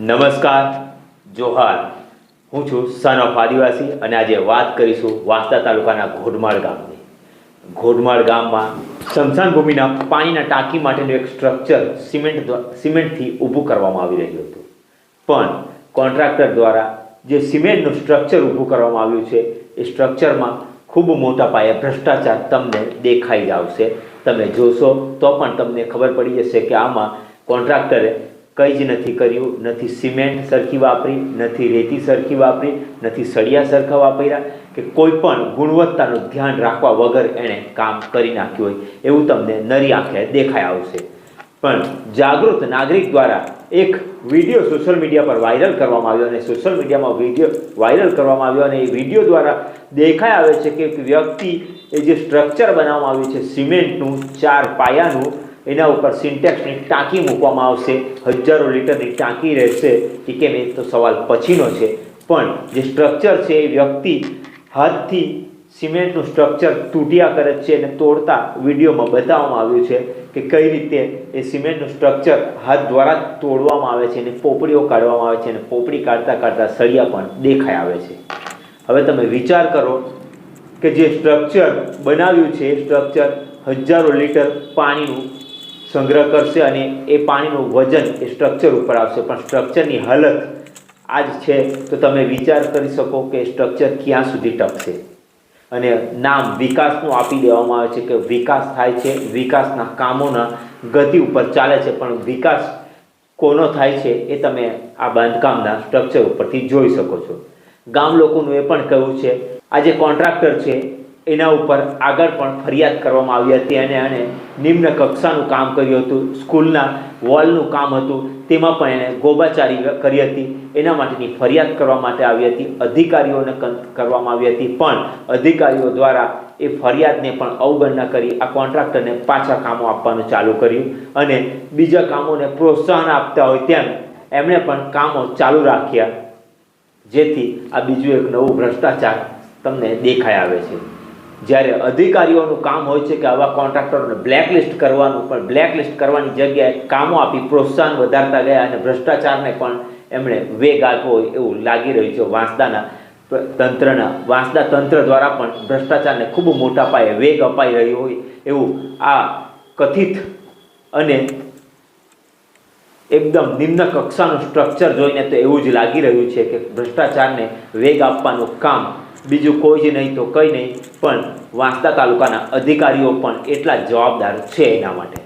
નમસ્કાર, જોહાર. હું છું સન ઓફ આદિવાસી અને આજે વાત કરીશું વાંસદા તાલુકાના ઘોડમાળ ગામની. ઘોડમાળ ગામમાં સ્મશાન ભૂમિના પાણીના ટાંકી માટેનું એક સ્ટ્રક્ચર સિમેન્ટ સિમેન્ટથી ઊભું કરવામાં આવી રહ્યું હતું. પણ કોન્ટ્રાક્ટર દ્વારા જે સિમેન્ટનું સ્ટ્રક્ચર ઊભું કરવામાં આવ્યું છે, એ સ્ટ્રક્ચરમાં ખૂબ મોટા પાયે ભ્રષ્ટાચાર તમને દેખાઈ જ આવશે. તમે જોશો તો પણ તમને ખબર પડી જશે કે આમાં કોન્ટ્રાક્ટરે કંઈ જ નથી કર્યું, નથી સિમેન્ટ સરખી વાપરી, નથી રેતી સરખી વાપરી, નથી સળિયા સરખા વાપર્યા, કે કોઈ પણ ગુણવત્તાનું ધ્યાન રાખવા વગર એણે કામ કરી નાખ્યું હોય, એવું તમને નરી આંખે દેખાઈ આવશે. પણ જાગૃત નાગરિક દ્વારા એક વીડિયો સોશિયલ મીડિયા પર વાયરલ કરવામાં આવ્યો અને સોશિયલ મીડિયામાં વીડિયો વાયરલ કરવામાં આવ્યો અને એ વીડિયો દ્વારા દેખાઈ આવે છે કે વ્યક્તિ એ જે સ્ટ્રક્ચર બનાવવામાં આવ્યું છે, સિમેન્ટનું ચાર પાયાનું એના ઉપર સિન્ટેક્સની ટાંકી મૂકવામાં આવશે. હજારો લીટરની ટાંકી રહેશે. કે કેમ? એ તો સવાલ પછીનો છે. પણ જે સ્ટ્રક્ચર છે એ વ્યક્તિ હાથથી સિમેન્ટનું સ્ટ્રક્ચર તૂટ્યા કરે છે અને તોડતા વિડીયોમાં બતાવવામાં આવ્યું છે કે કઈ રીતે એ સિમેન્ટનું સ્ટ્રક્ચર હાથ દ્વારા તોડવામાં આવે છે અને પોપડીઓ કાઢવામાં આવે છે અને પોપડી કાઢતા કાઢતા સળિયા પણ દેખાઈ આવે છે. હવે તમે વિચાર કરો કે જે સ્ટ્રક્ચર બનાવ્યું છે એ સ્ટ્રક્ચર હજારો લીટર પાણીનું સંગ્રહ કરશે અને એ પાણીનું વજન એ સ્ટ્રક્ચર ઉપર આવશે. પણ સ્ટ્રક્ચરની હાલત આજ છે, તો તમે વિચાર કરી શકો કે સ્ટ્રક્ચર ક્યાં સુધી ટકશે અને નામ વિકાસનું આપી દેવામાં આવે છે કે વિકાસ થાય છે. વિકાસના કામોના ગતિ ઉપર ચાલે છે, પણ વિકાસ કોનો થાય છે એ તમે આ બાંધકામના સ્ટ્રક્ચર ઉપરથી જોઈ શકો છો. ગામ લોકોનું એ પણ કહેવું છે આ જે કોન્ટ્રાક્ટર છે એના ઉપર આગળ પણ ફરિયાદ કરવામાં આવી હતી અને એણે નિમ્ન કક્ષાનું કામ કર્યું હતું, સ્કૂલના વોલનું કામ હતું, તેમાં પણ એણે ગોબાચારી કરી હતી. એના માટેની ફરિયાદ કરવા માટે આવી હતી. અધિકારીઓને કરવામાં આવી હતી. પણ અધિકારીઓ દ્વારા એ ફરિયાદને પણ અવગણના કરી આ કોન્ટ્રાક્ટરને પાછા કામો આપવાનું ચાલુ કર્યું અને બીજા કામોને પ્રોત્સાહન આપતા હોય તેમ એમણે પણ કામો ચાલુ રાખ્યા. જેથી આ બીજું એક નવું ભ્રષ્ટાચાર તમને દેખાઈ આવે છે. જ્યારે અધિકારીઓનું કામ હોય છે કે આવા કોન્ટ્રાક્ટરોને બ્લેકલિસ્ટ કરવાનું, પણ બ્લેકલિસ્ટ કરવાની જગ્યાએ કામો આપી પ્રોત્સાહન વધારતા ગયા અને ભ્રષ્ટાચારને પણ એમણે વેગ આપ્યો હોય એવું લાગી રહ્યું છે વાંસદાના તંત્રના, વાંસદા તંત્ર દ્વારા પણ ભ્રષ્ટાચારને ખૂબ મોટા પાયે વેગ અપાઈ રહ્યો હોય એવું આ કથિત અને એકદમ નિમ્ન કક્ષાનું સ્ટ્રક્ચર જોઈને તો એવું જ લાગી રહ્યું છે કે ભ્રષ્ટાચારને વેગ આપવાનું કામ બીજું કોઈ જ નહીં તો કંઈ નહીં, પણ વાંસદા તાલુકાના અધિકારીઓ પણ એટલા જવાબદાર છે એના માટે.